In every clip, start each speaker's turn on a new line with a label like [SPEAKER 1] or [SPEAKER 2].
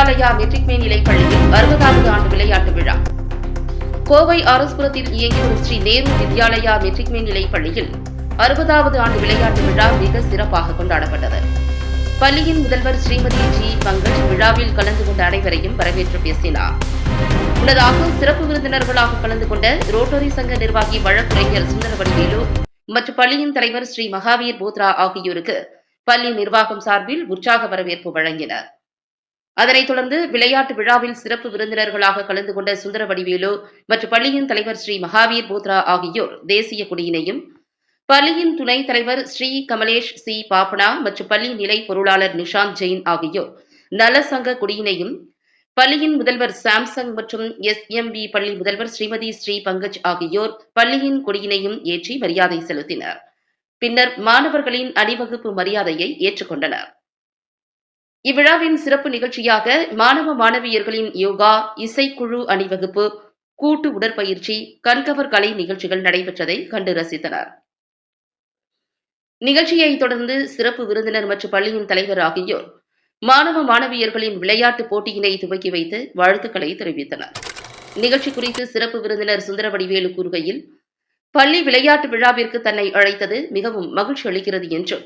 [SPEAKER 1] Meghalaya matric மேல்நிலைப் பள்ளியில் அறுபதாவது ஆண்டு விளையாட்டு விழா. கோவை ஆரஸ்புரத்தில் இயங்கி வரும் ஸ்ரீ நேரு வித்யாலயா மெட்ரிக் மேல்நிலைப் பள்ளியில் அறுபதாவது ஆண்டு விளையாட்டு விழா மிக சிறப்பாக கொண்டாடப்பட்டது. பள்ளியின் முதல்வர் ஸ்ரீமதி ஜி. பங்கஜ் விழாவில் கலந்து கொண்ட அனைவரையும் வரவேற்று பேசினார். முன்னதாக சிறப்பு விருந்தினர்களாக கலந்து கொண்ட ரோட்டரி சங்க நிர்வாகி வழக்கறிஞர் சுந்தரவடிவேலு மற்றும் பள்ளியின் தலைவர் ஸ்ரீ மகாவீர் போத்ரா ஆகியோருக்கு பள்ளி நிர்வாகம் சார்பில் உற்சாக வரவேற்பு வழங்கினர். அதனைத் தொடர்ந்து விளையாட்டு விழாவில் சிறப்பு விருந்தினர்களாக கலந்து கொண்ட சுந்தரவடிவேலு மற்றும் பள்ளியின் தலைவர் ஸ்ரீ மகாவீர் போத்ரா ஆகியோர் தேசிய கொடியினையும் பள்ளியின் துணைத் தலைவர் ஸ்ரீ கமலேஷ் சி. பாப்பனா மற்றும் பள்ளி நிலை பொருளாளர் நிஷாந்த் ஜெயின் ஆகியோர் நலசங்க கொடியினையும் பள்ளியின் முதல்வர் சாம்சங் மற்றும் எஸ். எம். பி பள்ளி முதல்வர் ஸ்ரீமதி ஸ்ரீ பங்கஜ் ஆகியோர் பள்ளியின் கொடியினையும் ஏற்றி மரியாதை செலுத்தினர். பின்னர் மாணவர்களின் அணிவகுப்பு மரியாதையை ஏற்றுக்கொண்டனர். இவ்விழாவின் சிறப்பு நிகழ்ச்சியாக மாணவ மாணவியர்களின் யோகா இசைக்குழு அணிவகுப்பு கூட்டு உடற்பயிற்சி கண்கவர் கலை நிகழ்ச்சிகள் நடைபெற்றதை கண்டு ரசித்தனர். நிகழ்ச்சியை தொடர்ந்து சிறப்பு விருந்தினர் மற்றும் பள்ளியின் தலைவர் ஆகியோர் மாணவ மாணவியர்களின் விளையாட்டு போட்டியினை துவக்கி வைத்து வாழ்த்துக்களை தெரிவித்தனர். நிகழ்ச்சி குறித்து சிறப்பு விருந்தினர் சுந்தரவடிவேலு கூறுகையில் பள்ளி விளையாட்டு விழாவிற்கு தன்னை அழைத்தது மிகவும் மகிழ்ச்சி அளிக்கிறது என்றும்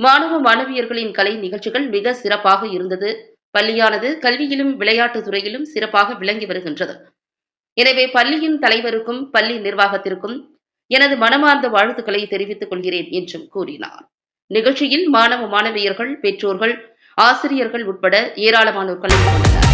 [SPEAKER 1] மாணவ மாணவியர்களின் கலை நிகழ்ச்சிகள் மிக சிறப்பாக இருந்தது. பள்ளியானது கல்வியிலும் விளையாட்டுத் துறையிலும் சிறப்பாக விளங்கி வருகின்றது. எனவே பள்ளியின் தலைவருக்கும் பள்ளி நிர்வாகத்திற்கும் எனது மனமார்ந்த வாழ்த்துக்களை தெரிவித்துக் கொள்கிறேன் என்றும் கூறினார். நிகழ்ச்சியில் மாணவ மாணவியர்கள் பெற்றோர்கள் ஆசிரியர்கள் உட்பட ஏராளமானோர் கலந்து கொண்டனர்.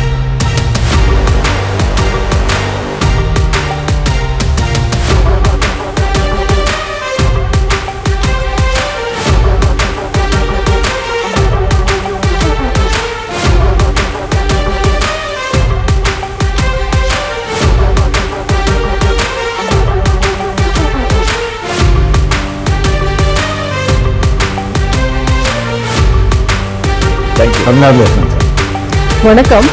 [SPEAKER 2] வணக்கம்.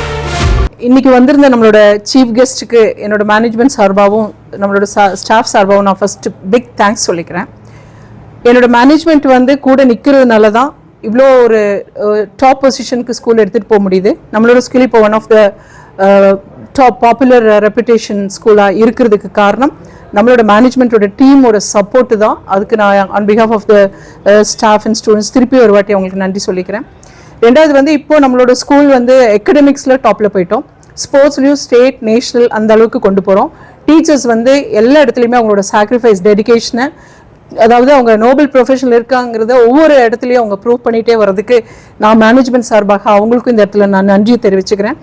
[SPEAKER 2] இன்னைக்கு வந்திருந்த நம்மளோட சீஃப் கெஸ்ட்டுக்கு என்னோட மேனேஜ்மெண்ட் சார்பாகவும் நம்மளோட ஸ்டாஃப் சார்பாகவும் நான் ஃபர்ஸ்ட் பிக் தேங்க்ஸ் சொல்லிக்கிறேன். என்னோட மேனேஜ்மெண்ட் வந்து கூட நிற்கிறதுனால தான் இவ்வளோ ஒரு டாப் பொசிஷனுக்கு ஸ்கூல் எடுத்துகிட்டு போக முடியுது. நம்மளோட ஸ்கூல் இப்போ one of the top popular reputation ஸ்கூலாக இருக்கிறதுக்கு காரணம் நம்மளோட மேனேஜ்மெண்ட்டோட டீமோட சப்போர்ட்டு தான். அதுக்கு நான் on behalf of the staff and students திருப்பி ஒரு வாட்டி அவங்களுக்கு நன்றி சொல்லிக்கிறேன். ரெண்டாவது வந்து இப்போ நம்மளோட ஸ்கூல் வந்து எக்கடமிக்ஸில் டாப்பில் போயிட்டோம். ஸ்போர்ட்ஸ்லையும் ஸ்டேட் நேஷ்னல் அந்த அளவுக்கு கொண்டு போகிறோம் டீச்சர்ஸ் வந்து எல்லா இடத்துலையுமே அவங்களோட சாக்ரிஃபைஸ் டெடிகேஷனை அதாவது அவங்க நோபல் ப்ரொஃபஷனில் இருக்காங்கிறத ஒவ்வொரு இடத்துலையும் அவங்க ப்ரூவ் பண்ணிகிட்டே வர்றதுக்கு நான் மேனேஜ்மெண்ட் சார்பாக அவங்களுக்கும் இந்த இடத்துல நான் நன்றியை தெரிவிச்சுக்கிறேன்.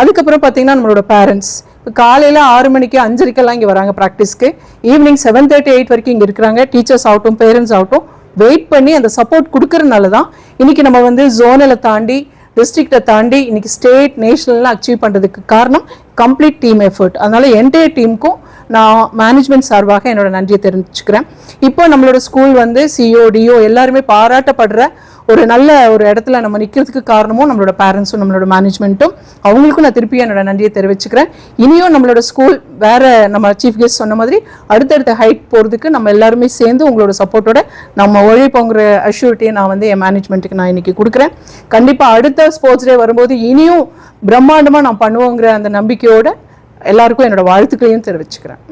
[SPEAKER 2] அதுக்கப்புறம் பார்த்தீங்கன்னா நம்மளோட பேரண்ட்ஸ் இப்போ காலையில் ஆறு மணிக்கு அஞ்சரைக்கெல்லாம் இங்கே வராங்க ப்ராக்டிஸ்க்கு ஈவினிங் செவன் தேர்ட்டி எயிட் வரைக்கும் இங்கே இருக்கிறாங்க. டீச்சர்ஸ் ஆகட்டும் பேரண்ட்ஸ் ஆகட்டும். வெயிட் பண்ணி அந்த சப்போர்ட் கொடுக்கறனால தான் இன்னைக்கு நம்ம வந்து ஜோனில் தாண்டி டிஸ்ட்ரிக்டை தாண்டி இன்னைக்கு ஸ்டேட் நேஷனல்லாம் அச்சீவ் பண்ணுறதுக்கு காரணம் கம்ப்ளீட் டீம் எஃபர்ட் அதனால என்டையர் டீமுக்கும் நான் மேனேஜ்மெண்ட் சார்பாக என்னோட நன்றியை தெரிவிச்சுக்கிறேன். இப்போ நம்மளோட ஸ்கூல் வந்து சிஓ டிஓ எல்லாருமே பாராட்டப்படுற ஒரு நல்ல ஒரு இடத்துல நம்ம நிற்கிறதுக்கு காரணமும் நம்மளோட பேரண்ட்ஸும் நம்மளோட மேனேஜ்மெண்ட்டும் அவங்களுக்கும் நான் திருப்பி என்னோட நன்றியை தெரிவிச்சுக்கிறேன். இனியும் நம்மளோட ஸ்கூல் வேற நம்ம சீஃப் கெஸ்ட் சொன்ன மாதிரி அடுத்தடுத்த ஹைட் போகிறதுக்கு நம்ம எல்லாருமே சேர்ந்து உங்களோட சப்போர்ட்டோட நம்ம உழைப்போங்கிற அஷ்யூரிட்டியை நான் வந்து என் மேனேஜ்மெண்ட்டுக்கு நான் இன்னைக்கு கொடுக்குறேன். கண்டிப்பாக அடுத்த ஸ்போர்ட்ஸ் டே வரும்போது இனியும் பிரம்மாண்டமாக நான் பண்ணுவோங்கிற அந்த நம்பிக்கையோட எல்லாருக்கும் என்னோடய வாழ்த்துக்களையும் தெரிவிச்சுக்கிறேன்.